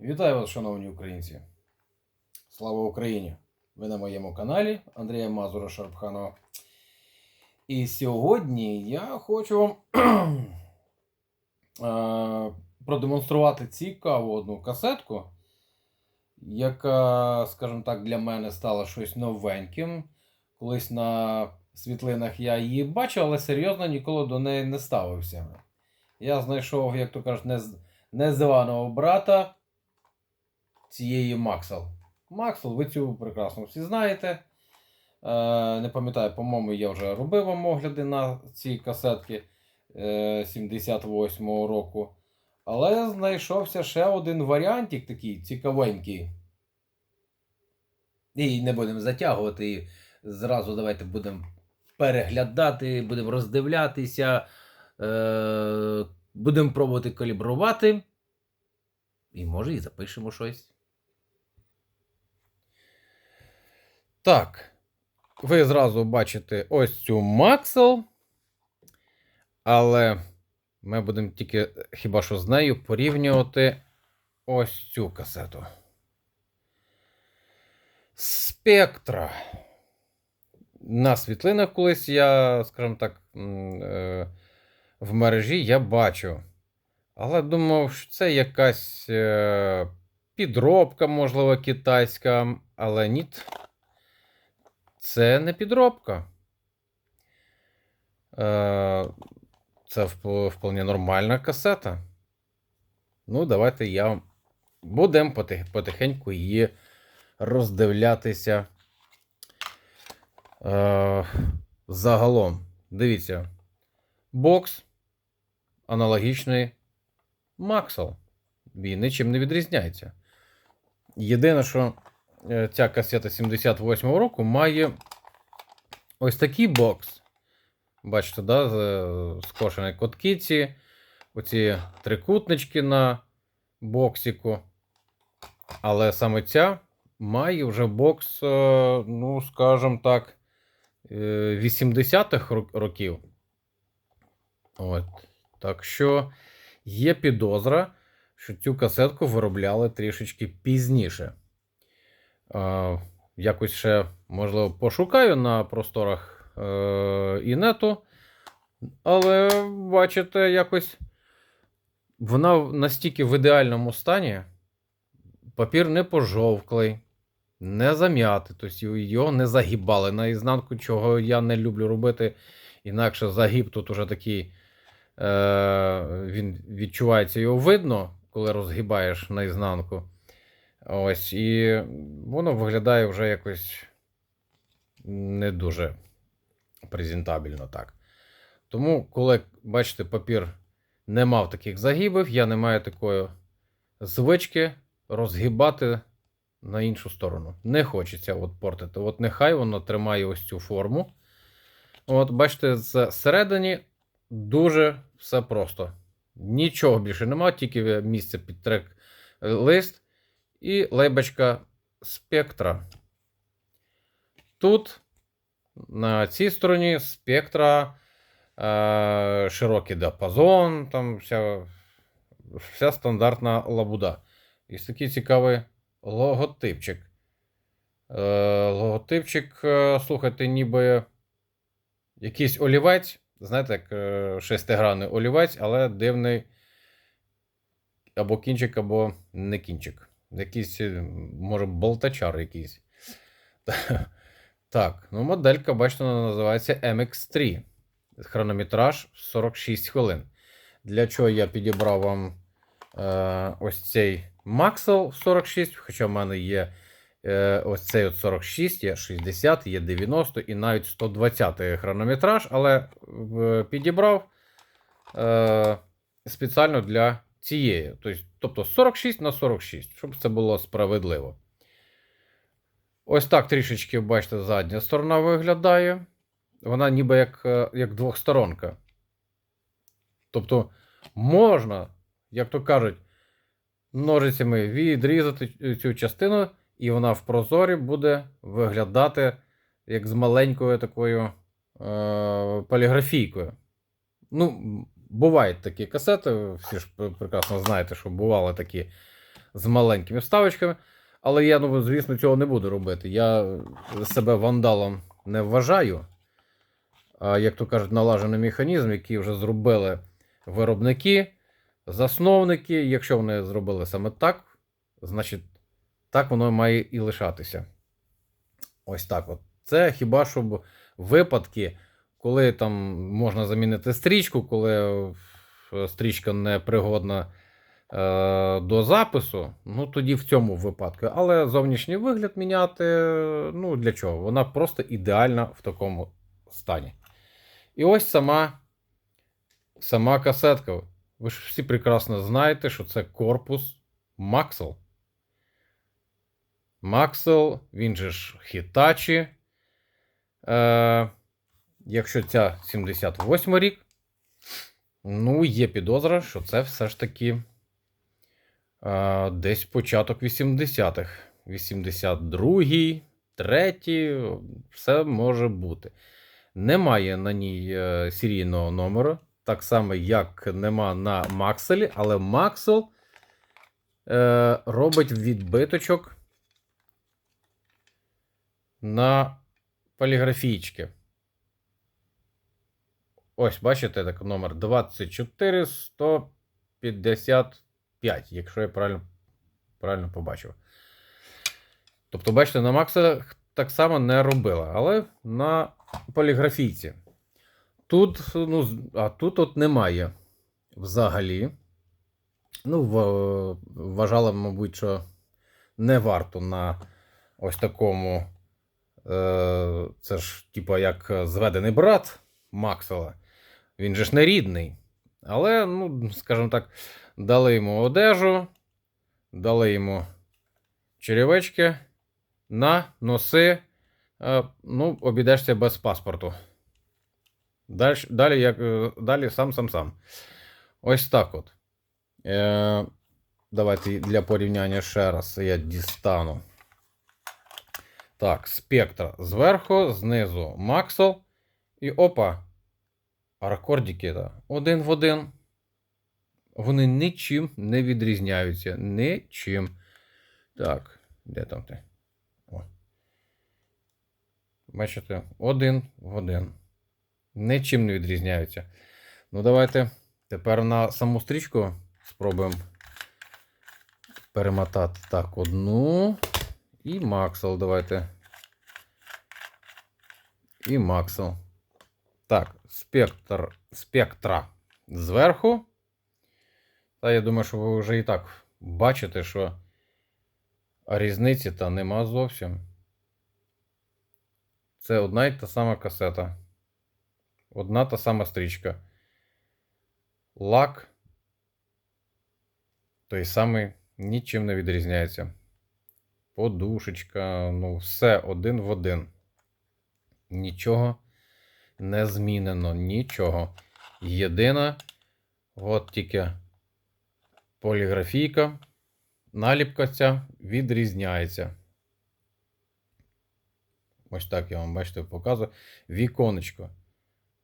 Вітаю вас, шановні українці! Слава Україні! Ви на моєму каналі Андрія Мазура Шарпханова. І сьогодні я хочу вам е, продемонструвати цікаву одну касетку, яка, скажімо так, для мене стала щось новеньким. Колись на світлинах я її бачив, але серйозно ніколи до неї не ставився. Я знайшов, як то кажуть, нез- незваного брата цієї Максел. Максел, ви цю прекрасно всі знаєте. Е, не пам'ятаю, по-моєму, я вже робив вам огляди на ці касетки е, 78-го року. Але знайшовся ще один варіантик такий цікавенький. І не будемо затягувати. І зразу давайте будемо переглядати, будемо роздивлятися, е, будемо пробувати калібрувати. І може і запишемо щось. Так. Ви зразу бачите ось цю Максел. Але ми будемо тільки хіба що з нею порівнювати ось цю касету. Спектра. На світлинах колись я, скажімо так, е, в мережі я бачу. Але думав, що це якась е, підробка, можливо, китайська, але ні. Це не підробка. Е, це вп- вполне нормальна касета. Ну, давайте я будемо потихеньку її роздивлятися. Е, загалом. Дивіться. Бокс аналогічний Максел. Він нічим не відрізняється. Єдине, що ця касета 78-го року має ось такий бокс. Бачите, да, з- скошені коткіці, оці трикутнички на боксику. Але саме ця має вже бокс, е, ну, скажімо так, е, 80-х років. От. Так що є підозра, що цю касетку виробляли трішечки пізніше. Е, якось ще, можливо, пошукаю на просторах е, інету. Але, бачите, якось вона настільки в ідеальному стані. Папір не пожовклий, не зам'ятий, тобто його не загибали наізнанку, чого я не люблю робити. Інакше загиб тут уже такий. Е, він відчувається, його видно, коли розгибаєш наізнанку. Ось, і воно виглядає вже якось не дуже презентабельно так. Тому, коли, бачите, папір не мав таких загибів, я не маю такої звички розгибати на іншу сторону. Не хочеться от портити. От нехай воно тримає ось цю форму. От, бачите, зсередині дуже все просто. Нічого більше немає, тільки місце під трек лист і лейбочка спектра. Тут на цій стороні спектра, е, широкий діапазон, там вся, вся стандартна лабуда. І такий цікавий логотипчик. Е, логотипчик, е, слухайте, ніби якийсь олівець. Знаєте, як е, шестигранний олівець, але дивний або кінчик, або не кінчик. Якийсь, е, може, болтачар якийсь. Так, ну моделька, бачите, називається MX3. Хронометраж 46 хвилин. Для чого я підібрав вам е, ось цей Maxell 46, хоча в мене є е, ось цей от 46, є 60, є 90 і навіть 120 хронометраж, але е, підібрав е, спеціально для цієї. Тобто, тобто 46 на 46, щоб це було справедливо. Ось так трішечки, бачите, задня сторона виглядає. Вона ніби як, е, як двохсторонка. Тобто можна, як то кажуть, ножицями відрізати цю частину, і вона в прозорі буде виглядати як з маленькою такою е, поліграфійкою. Ну, бувають такі касети, всі ж прекрасно знаєте, що бували такі з маленькими вставочками. Але я, ну, звісно, цього не буду робити. Я себе вандалом не вважаю. А як то кажуть, налажений механізм, який вже зробили виробники, засновники. Якщо вони зробили саме так, значить так воно має і лишатися. Ось так от. Це хіба що б випадки, коли там можна замінити стрічку, коли стрічка не пригодна е, до запису, ну тоді в цьому випадку. Але зовнішній вигляд міняти, ну для чого? Вона просто ідеальна в такому стані. І ось сама, сама касетка. Ви ж всі прекрасно знаєте, що це корпус Maxell. Maxell, він же ж Hitachi. Е, якщо ця 78 рік, ну, є підозра, що це все ж таки е, десь початок 80-х. 82-й, 3-й, все може бути. Немає на ній е, серійного номеру, так само, як нема на Макселі, але Максел е, робить відбиточок на поліграфічки. Ось, бачите, так, номер 24155, якщо я правильно, правильно побачив. Тобто, бачите, на Макселах так само не робила, але на поліграфійці. Тут, ну, а тут от немає взагалі. Ну, вважала, мабуть, що не варто на ось такому. Е, це ж, типа, як зведений брат Максела. Він же ж не рідний. Але, ну, скажімо так, дали йому одежу, дали йому черевички, на носи. Е, ну, обійдешся без паспорту. Далі, далі, як, е, далі сам сам сам. Ось так от. Е, давайте для порівняння ще раз я дістану. Так, спектра зверху, знизу Максел. І опа. Аркордики да, один в один. Вони нічим не відрізняються. Нічим. Так, де там ти? О. Бачите, один в один. Нічим не відрізняються. Ну, давайте тепер на саму стрічку спробуємо перемотати. Так, одну. І Максел давайте. І Максел. Так, спектр, спектра зверху. Та я думаю, що ви вже і так бачите, що різниці та нема зовсім. Це одна й та сама касета. Одна та сама стрічка. Лак той самий нічим не відрізняється. Подушечка, ну, все один в один. Нічого не змінено, нічого. Єдина, от тільки поліграфійка, наліпка ця відрізняється. Ось так я вам бачите, показую. Віконечко.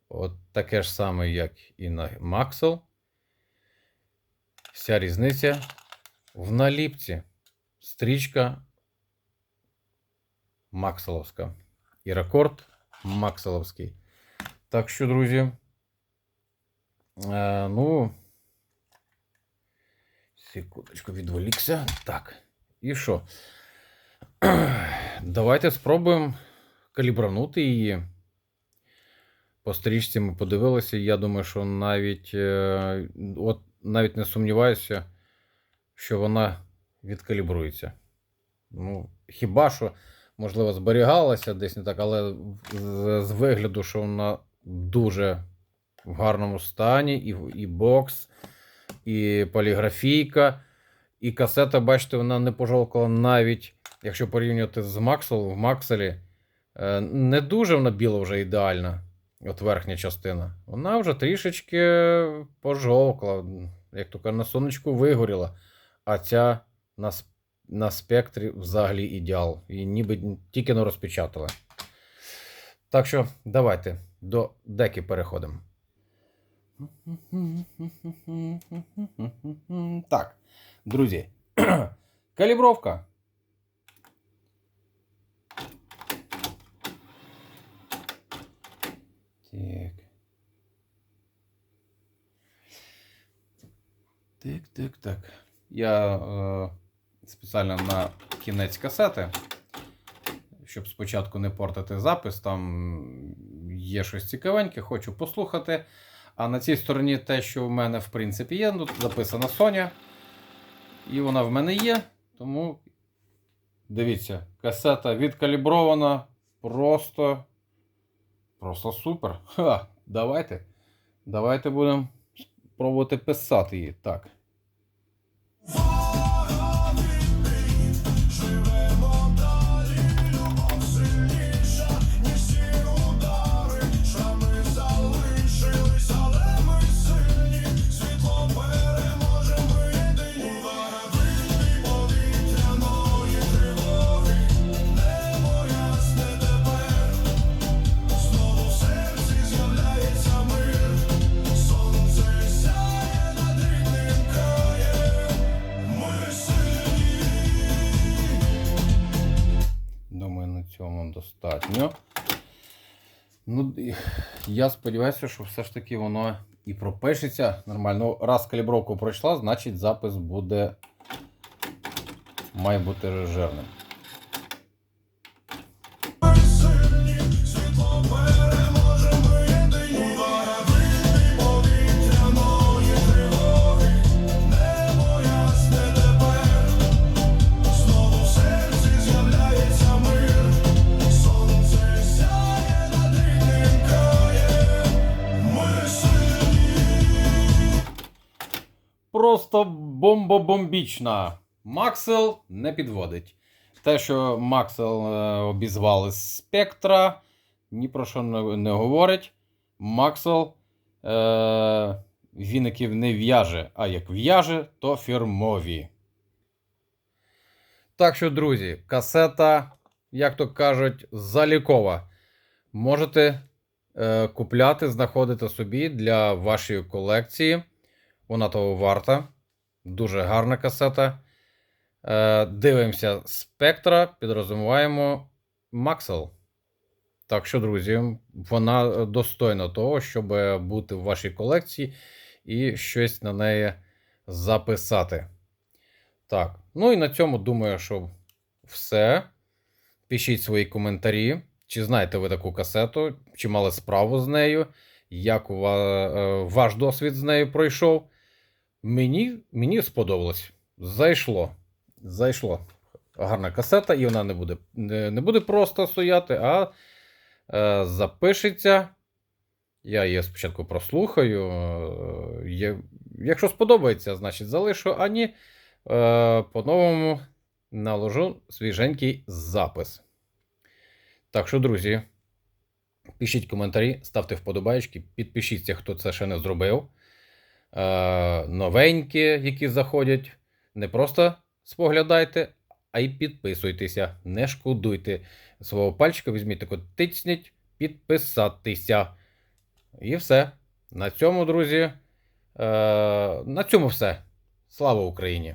От таке ж саме, як і на Maxell. Вся різниця в наліпці. Стрічка Макселовська. І рекорд Макселовський. Так що, друзі. Е, ну. Секундочку, відволікся. Так. І що? Давайте спробуємо калібранути її. По стрічці ми подивилися. Я думаю, що навіть е, от навіть не сумніваюся, що вона відкалібрується. Ну, хіба що, можливо, зберігалася десь не так, але з, з вигляду, що вона дуже в гарному стані, і, і бокс, і поліграфійка, і касета, бачите, вона не пожовкала навіть, якщо порівнювати з Максел, в Макселі. е, Не дуже вона біла вже ідеальна. От верхня частина. Вона вже трішечки пожовкла, як то кажуть, на сонечку вигоріла. А ця на, на спектрі взагалі ідеал. І ніби тільки не розпечатали. Так що давайте до деки переходимо. Так, друзі. Калібровка. Так. Так, так, так. Я е, спеціально на кінець касети, щоб спочатку не портити запис, там є щось цікавеньке, хочу послухати. А на цій стороні те, що в мене в принципі є, ну, тут записана Соня. І вона в мене є. Тому дивіться, касета відкалібрована. Просто. Просто супер. Ха, давайте. Давайте будемо пробувати писати її. Так. Достатньо. Ну, я сподіваюся, що все ж таки воно і пропишеться нормально. Ну, раз калібровку пройшла, значить запис буде. Має бути режерним. Просто бомбобомбічна. Максел не підводить. Те, що Максел е, обізвали спектра, ні про що не, не говорить. Максел е, віників не в'яже, а як в'яже, то фірмові. Так що, друзі, касета, як то кажуть, залікова. Можете е, купляти, знаходити собі для вашої колекції. Вона того варта. Дуже гарна касета. Е, дивимося спектра, підрозуміваємо Максел. Так що, друзі, вона достойна того, щоб бути в вашій колекції і щось на неї записати. Так, ну і на цьому думаю, що все. Пишіть свої коментарі. Чи знаєте ви таку касету, чи мали справу з нею, як е, ваш досвід з нею пройшов. Мені, мені сподобалось. Зайшло. Зайшло. Гарна касета, і вона не буде не, буде просто стояти, а е, запишеться. Я її спочатку прослухаю. Е, якщо сподобається, значить залишу, а ні, е, по-новому наложу свіженький запис. Так що, друзі, пишіть коментарі, ставте вподобайки, підпишіться, хто це ще не зробив новенькі, які заходять. Не просто споглядайте, а й підписуйтеся. Не шкодуйте. Свого пальчика візьміть тако тицніть, підписатися. І все. На цьому, друзі. Е, на цьому все. Слава Україні!